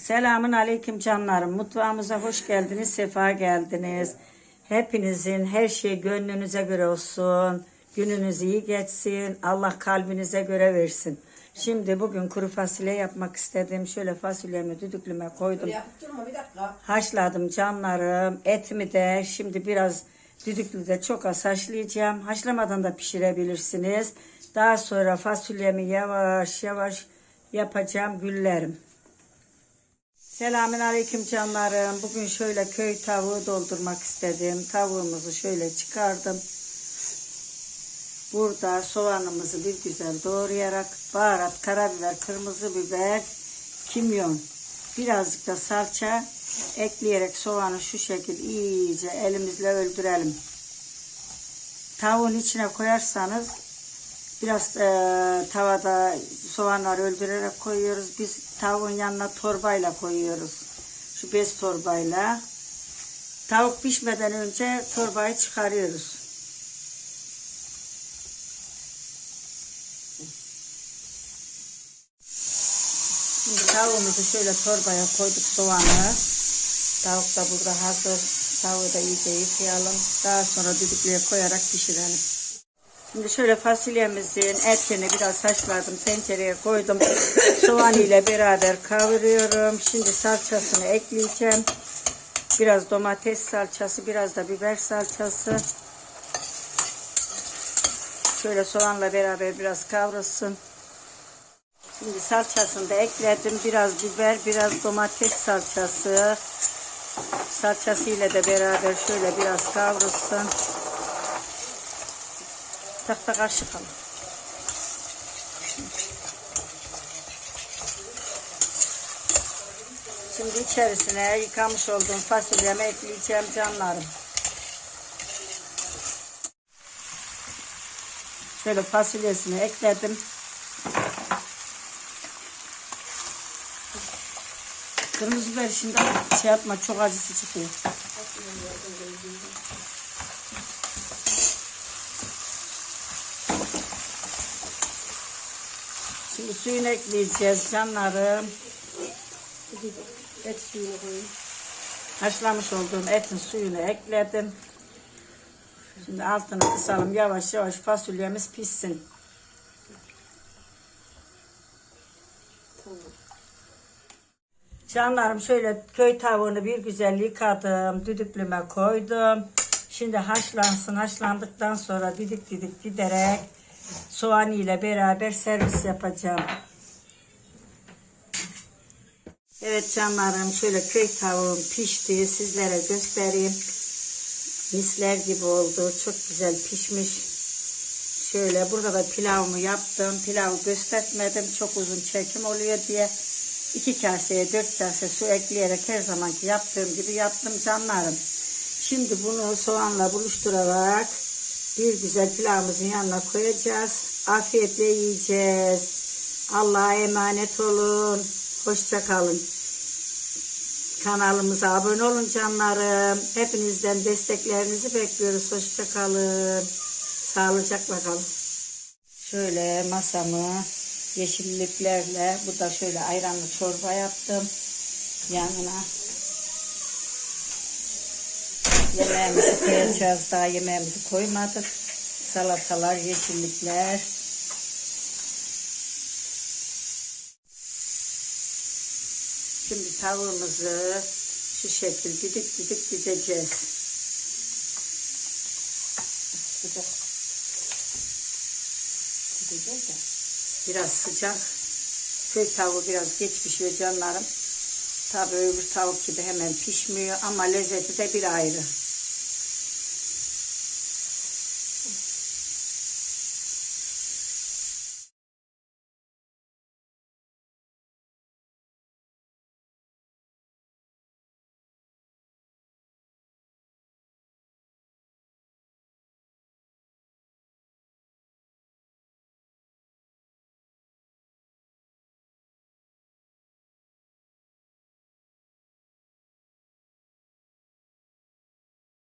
Selamun aleyküm canlarım. Mutfağımıza hoş geldiniz, sefa geldiniz. Hepinizin her şey gönlünüze göre olsun. Gününüz iyi geçsin. Allah kalbinize göre versin. Şimdi bugün kuru fasulye yapmak istedim. Şöyle fasulyemi düdüklüme koydum. Yapıp durma bir dakika. Haşladım canlarım. Etimi de şimdi biraz düdüklüde çok az haşlayacağım. Haşlamadan da pişirebilirsiniz. Daha sonra fasulyemi yavaş yavaş yapacağım güllerim. Selamün aleyküm canlarım. Bugün şöyle köy tavuğu doldurmak istedim. Tavuğumuzu şöyle çıkardım. Burada soğanımızı bir güzel doğrayarak baharat, karabiber, kırmızı biber, kimyon, birazcık da salça ekleyerek soğanı şu şekil iyice elimizle öldürelim. Tavuğun içine koyarsanız biraz e, tavada soğanları öldürerek koyuyoruz. Biz tavuğun yanına torbayla koyuyoruz. Şu bez torbayla. Tavuk pişmeden önce torbayı çıkarıyoruz. Şimdi tavuğumuzu şöyle torbaya koyduk soğanı. Tavuk da burada hazır. Tavuğu da iyice yıkayalım. Daha sonra düdüklüye koyarak pişirelim. Şimdi şöyle fasulyemizin etini biraz haşladım. Tencereye koydum. Soğan ile beraber kavuruyorum. Şimdi salçasını ekleyeceğim. Biraz domates salçası, biraz da biber salçası. Şöyle soğanla beraber biraz kavrulsun. Şimdi salçasını da ekledim. Biraz biber, biraz domates salçası. Salçası ile de beraber şöyle biraz kavrulsun. Tahta karşı kalın. Şimdi içerisine yıkamış olduğum fasulyemi ekleyeceğim canlarım. Şöyle fasulyesini ekledim. Kırmızı biber şimdi şey yapma çok acısı çıkıyor. Şimdi suyunu ekleyeceğiz canlarım. Et suyunu koyun. Haşlamış olduğum etin suyunu ekledim. Şimdi altını kısalım yavaş yavaş fasulyemiz pişsin. Canlarım şöyle köy tavuğunu bir güzel yıkadım. Düdüklüme koydum. Şimdi haşlansın. Haşlandıktan sonra didik didik giderek soğan ile beraber servis yapacağım. Evet canlarım şöyle köy tavuğum pişti. Sizlere göstereyim. Misler gibi oldu. Çok güzel pişmiş. Şöyle burada da pilavımı yaptım. Pilavı göstermedim. Çok uzun çekim oluyor diye. iki kaseye dört kase su ekleyerek her zamanki yaptığım gibi yaptım canlarım. Şimdi bunu soğanla buluşturarak bir güzel pilavımızın yanına koyacağız. Afiyetle yiyeceğiz. Allah'a emanet olun. Hoşça kalın. Kanalımıza abone olun canlarım. Hepinizden desteklerinizi bekliyoruz. Hoşça kalın. Sağlıcakla kalın. Şöyle masamı yeşilliklerle bu da şöyle ayranlı çorba yaptım. Yanına yemeğimizi koyacağız. Daha yemeğimizi koymadık. Salatalar, yeşillikler. Şimdi tavuğumuzu şu şekil didik didik dideceğiz. Biraz sıcak. Köy tavuğu biraz geç pişiyor canlarım. Tabii öbür tavuk gibi hemen pişmiyor ama lezzeti de bir ayrı.